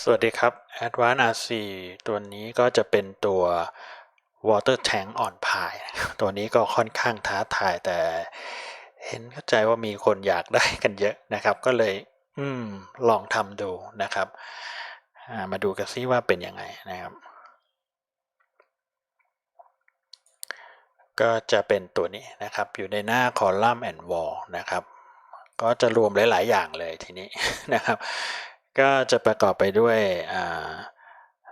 สวัสดีครับ Advanced RC ตัวนี้ก็จะเป็นตัว Water Tank on Pie ตัวนี้ก็ค่อนข้างท้าทายแต่เห็นเข้าใจว่ามีคนอยากได้กันเยอะนะครับ ก็เลยอืมลองทำดูนะครับามาดูกันซิว่าเป็นยังไงนะครับ ก็จะเป็นตัวนี้นะครับ อยู่ในหน้า Column and Wall นะครับ ก็จะรวมหลาย ๆ อย่างเลยทีนี้นะครับ ก็จะประกอบไปด้วย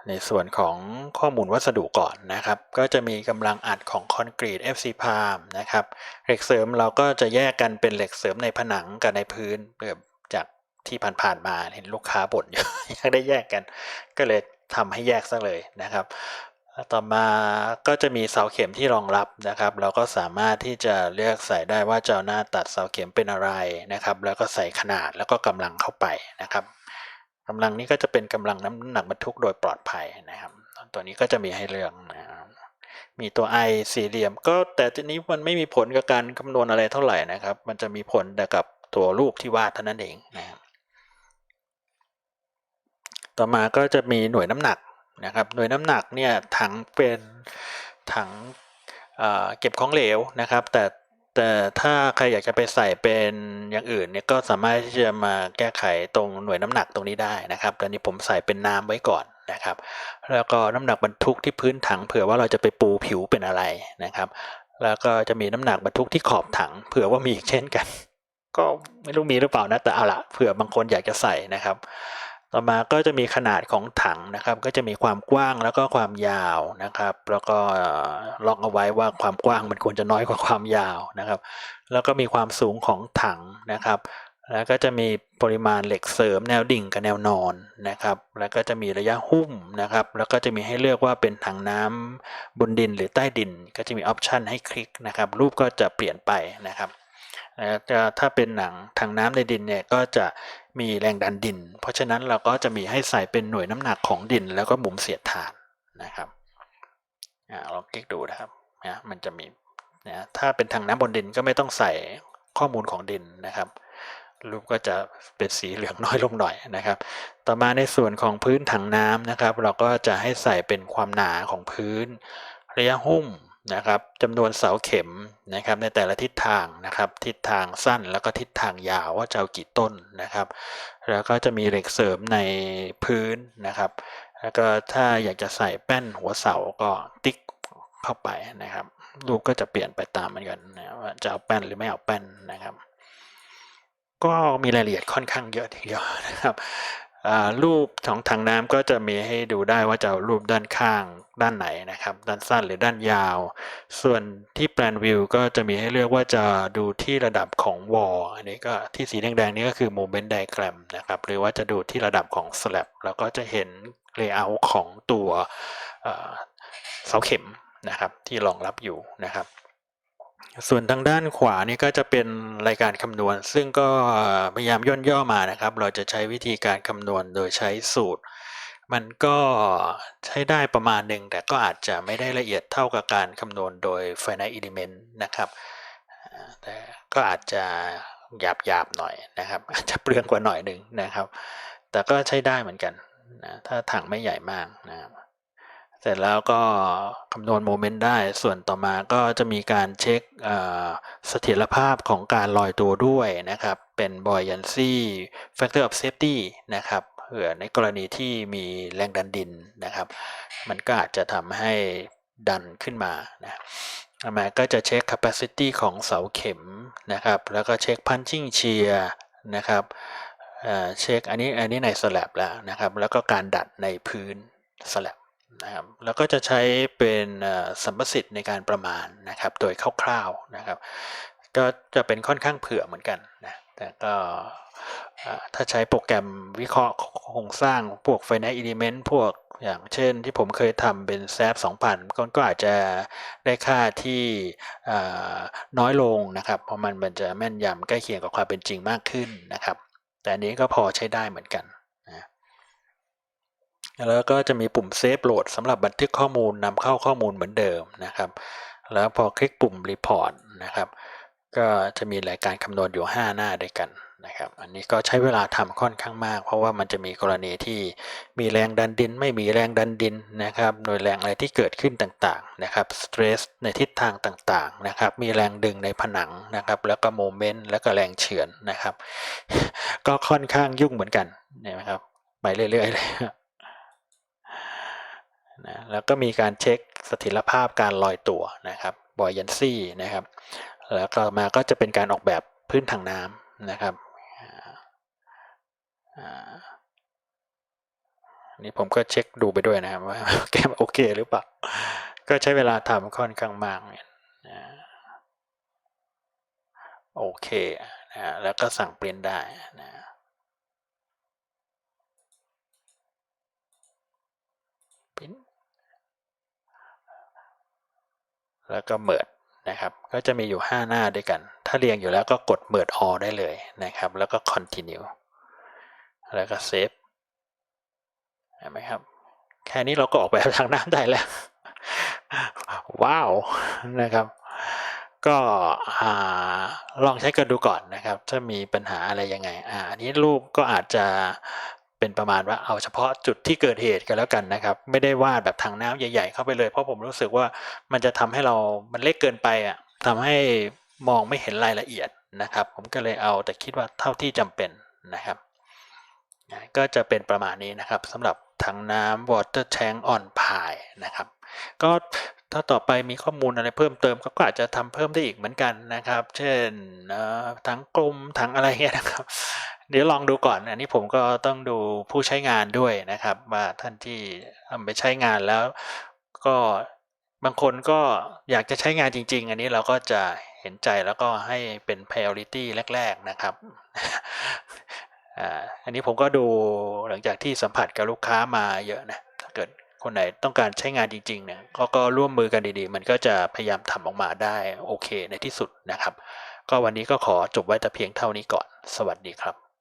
ในส่วนของข้อมูลวัสดุก่อนนะครับ ก็จะมีกำลังอัดของคอนกรีต FC Palm นะครับเหล็กเสริมเราก็จะแยกกันเป็นเหล็กเสริมในผนังกับในพื้นเพื่อจากที่ผ่านๆมาเห็นลูกค้าบ่นอยู่อยากได้แยกกัน ก็เลยทำให้แยกซะเลยนะครับ ต่อมาก็จะมีเสาเข็มที่รองรับนะครับ เราก็สามารถที่จะเลือกใส่ได้ว่าจะเอาหน้าตัดเสาเข็มเป็นอะไรนะครับ แล้วก็ใส่ขนาดแล้วก็กำลังเข้าไปนะครับ กำลังนี้ก็จะเป็นกำลังน้ำหนักบรรทุกโดยปลอดภัยนะครับ ตัวนี้ก็จะมีให้เลือกนะครับมีตัว i สี่เหลี่ยม ก็แต่ทีนี้มันไม่มีผลกับการคำนวณอะไรเท่าไหร่นะครับ มันจะมีผลแต่กับตัวรูปที่วาดเท่านั้นเองนะครับต่อมาก็จะมีหน่วยน้ำหนักนะครับ หน่วยน้ำหนักเนี่ยถังเป็นถังเเก็บของเหลวนะครับ แต่ แต่ถ้าใครอยากจะไปใส่เป็นอย่างอื่นเนี่ยก็สามารถที่จะมาแก้ไขตรงหน่วยน้ำหนักตรงนี้ได้นะครับตอนนี้ผมใส่เป็นน้ำไว้ก่อนนะครับ แล้วก็น้ำหนักบรรทุกที่พื้นถังเผื่อว่าเราจะไปปูผิวเป็นอะไรนะครับ แล้วก็จะมีน้ำหนักบรรทุกที่ขอบถังเผื่อว่ามีอีกเช่นกัน ก็ไม่รู้มีหรือเปล่านะแต่เอาละเผื่อบางคนอยากจะใส่นะครับ ต่อมาก็จะมีขนาดของถังนะครับ ก็จะมีความกว้างแล้วก็ความยาวนะครับ แล้วก็ล็อกเอาไว้ว่าความกว้างมันควรจะน้อยกว่าความยาวนะครับ แล้วก็มีความสูงของถังนะครับ แล้วก็จะมีปริมาณเหล็กเสริมแนวดิ่งกับแนวนอนนะครับ แล้วก็จะมีระยะหุ้มนะครับ แล้วก็จะมีให้เลือกว่าเป็นถังน้ำบนดินหรือใต้ดิน ก็จะมีออปชันให้คลิกนะครับ รูปก็จะเปลี่ยนไปนะครับ แล้วจะถ้าเป็นหนังถังน้ำในดินเนี่ยก็จะมีแรงดันดิน เพราะฉะนั้นเราก็จะมีให้ใส่เป็นหน่วยน้ำหนักของดิน แล้วก็มุมเสียดทานนะครับอ่าลองคลิกดูนะครับนะมันจะมีนะถ้าเป็นถังน้ำบนดินก็ไม่ต้องใส่ข้อมูลของดินนะครับ รูปก็จะเป็นสีเหลืองน้อยลงหน่อยนะครับ ต่อมาในส่วนของพื้นถังน้ำนะครับ เราก็จะให้ใส่เป็นความหนาของพื้น ระยะหุ้ม นะครับจำนวนเสาเข็มนะครับในแต่ละทิศทางนะครับทิศทางสั้นแล้วก็ทิศทางยาวว่าจะเอากี่ต้นนะครับ แล้วก็จะมีเหล็กเสริมในพื้นนะครับ แล้วก็ถ้าอยากจะใส่แป้นหัวเสาก็ติ๊กเข้าไปนะครับ รูปก็จะเปลี่ยนไปตามเหมือนกันนะว่าจะเอาแป้นหรือไม่เอาแป้นนะครับ ก็มีรายละเอียดค่อนข้างเยอะทีเดียวนะครับ รูปของถังน้ำก็จะมีให้ดูได้ว่าจะรูปด้านข้างด้านไหนนะครับ ด้านสั้นหรือด้านยาว ส่วนที่แปลนวิวก็จะมีให้เลือกว่าจะดูที่ระดับของวอลอันนี้ก็ที่สีแดงๆนี่ก็คือ Moment Diagram นะครับ หรือว่าจะดูที่ระดับของ Slab แล้วก็จะเห็น Layout ของตัวเสาเข็มนะครับที่รองรับอยู่นะครับ ส่วนทางด้านขวานี่ก็จะเป็นรายการคำนวณ ซึ่งก็พยายามย่นย่อมานะครับ เราจะใช้วิธีการคำนวณโดยใช้สูตร มันก็ใช้ได้ประมาณหนึ่งแต่ก็อาจจะไม่ได้ละเอียดเท่ากับการคำนวณโดย finite element นะครับ แต่ก็อาจจะหยาบหยาบหน่อยนะครับ อาจจะเปลืองกว่าหน่อยหนึ่งนะครับ แต่ก็ใช้ได้เหมือนกันนะถ้าถังไม่ใหญ่มากนะครับ เสร็จแล้วก็คำนวณโมเมนต์ได้ ส่วนต่อมาก็จะมีการเช็คเสถียรภาพของการลอยตัวด้วยนะครับ เป็น buoyancy factor of safety นะครับเผื่อในกรณีที่มีแรงดันดินนะครับ มันก็อาจจะทำให้ดันขึ้นมานะต่อมาก็จะเช็ค capacity ของเสาเข็มนะครับ แล้วก็เช็ค punching shear นะครับเช็คอันนี้อันนี้ใน slab แล้วนะครับ แล้วก็การดัดในพื้น slab นะครับแล้วก็จะใช้เป็นสัมประสิทธิ์ในการประมาณนะครับโดยคร่าวๆนะครับ ก็จะเป็นค่อนข้างเผื่อเหมือนกันนะแต่ก็ถ้าใช้โปรแกรมวิเคราะห์โครงสร้างพวก finite element พวกอย่างเช่นที่ผมเคยทำเป็น SAP 2000ก็ก็อาจจะได้ค่าที่น้อยลงนะครับ เพราะมันมันจะแม่นยำใกล้เคียงกับความเป็นจริงมากขึ้นนะครับ แต่อันนี้ก็พอใช้ได้เหมือนกัน แล้วก็จะมีปุ่มเซฟโหลดสำหรับบันทึกข้อมูลนำเข้าข้อมูลเหมือนเดิมนะครับ แล้วพอคลิกปุ่ม Report นะครับ ก็จะมีรายการคำนวณอยู่ 5 หน้าด้วยกันนะครับ อันนี้ก็ใช้เวลาทำค่อนข้างมาก เพราะว่ามันจะมีกรณีที่มีแรงดันดิน ไม่มีแรงดันดินนะครับโดยแรงอะไรที่เกิดขึ้นต่างๆนะครับสเตรสในทิศทางต่างๆนะครับ มีแรงดึงในผนังนะครับ แล้วก็โมเมนต์แล้วก็แรงเฉือนนะครับ ก็ค่อนข้างยุ่งเหมือนกันนะครับ ไปเรื่อยๆเลย นะแล้วก็มีการเช็คสถิรภาพการลอยตัวนะครับบอย a นซี่นะครับแล้วก็มาก็จะเป็นการออกแบบพื้นทางน้ำนะครับอันนี่ผมก็เช็คดูไปด้วยนะครับว่าแก้มโอเคหรือเปล่า ก็ใช้เวลาทำค่อนข้างมากเนี่ยโอเคนะแล้วก็สั่งเปลี่ยนได้นะพิมพ์ แล้วก็เมิดนะครับก็จะมีอยู่ 5 หน้าด้วยกัน ถ้าเรียงอยู่แล้วก็กดเมิด all ได้เลยนะครับ แล้วก็ continue แล้วก็ save เห็นไหมครับ แค่นี้เราก็ออกแบบทางน้ำได้แล้ว ว้าวนะครับ ก็อ่าลองใช้กันดูก่อนนะครับ ถ้ามีปัญหาอะไรยังไงอ่าอันนี้รูปก็อาจจะ เป็นประมาณว่าเอาเฉพาะจุดที่เกิดเหตุกันแล้วกันนะครับ ไม่ได้วาดแบบทางน้ำใหญ่ๆเข้าไปเลย เพราะผมรู้สึกว่ามันจะทำให้เรามันเล็กเกินไปอะทำให้มองไม่เห็นรายละเอียดนะครับ ผมก็เลยเอาแต่คิดว่าเท่าที่จำเป็นนะครับก็จะเป็นประมาณนี้นะครับสำหรับถังน้ำ water tank on pie นะครับ ก็ถ้าต่อไปมีข้อมูลอะไรเพิ่มเติมก็อาจจะทำเพิ่มได้อีกเหมือนกันนะครับ เช่นเอ่อถังกลมถังอะไรเงี้ยนะครับ เดี๋ยวลองดูก่อน อันนี้ผมก็ต้องดูผู้ใช้งานด้วยนะครับ ว่าท่านที่เอาไปใช้งานแล้วก็บางคนก็อยากจะใช้งานจริง ๆ อันนี้เราก็จะเห็นใจแล้วก็ให้เป็น priority แรก ๆ นะครับอันนี้ผมก็ดูหลังจากที่สัมผัสกับลูกค้ามาเยอะนะ ถ้าเกิดคนไหนต้องการใช้งานจริงๆเนี่ยก็ก็ร่วมมือกันดีๆ มันก็จะพยายามทำออกมาได้โอเคในที่สุดนะครับ ก็วันนี้ก็ขอจบไว้แต่เพียงเท่านี้ก่อน สวัสดีครับ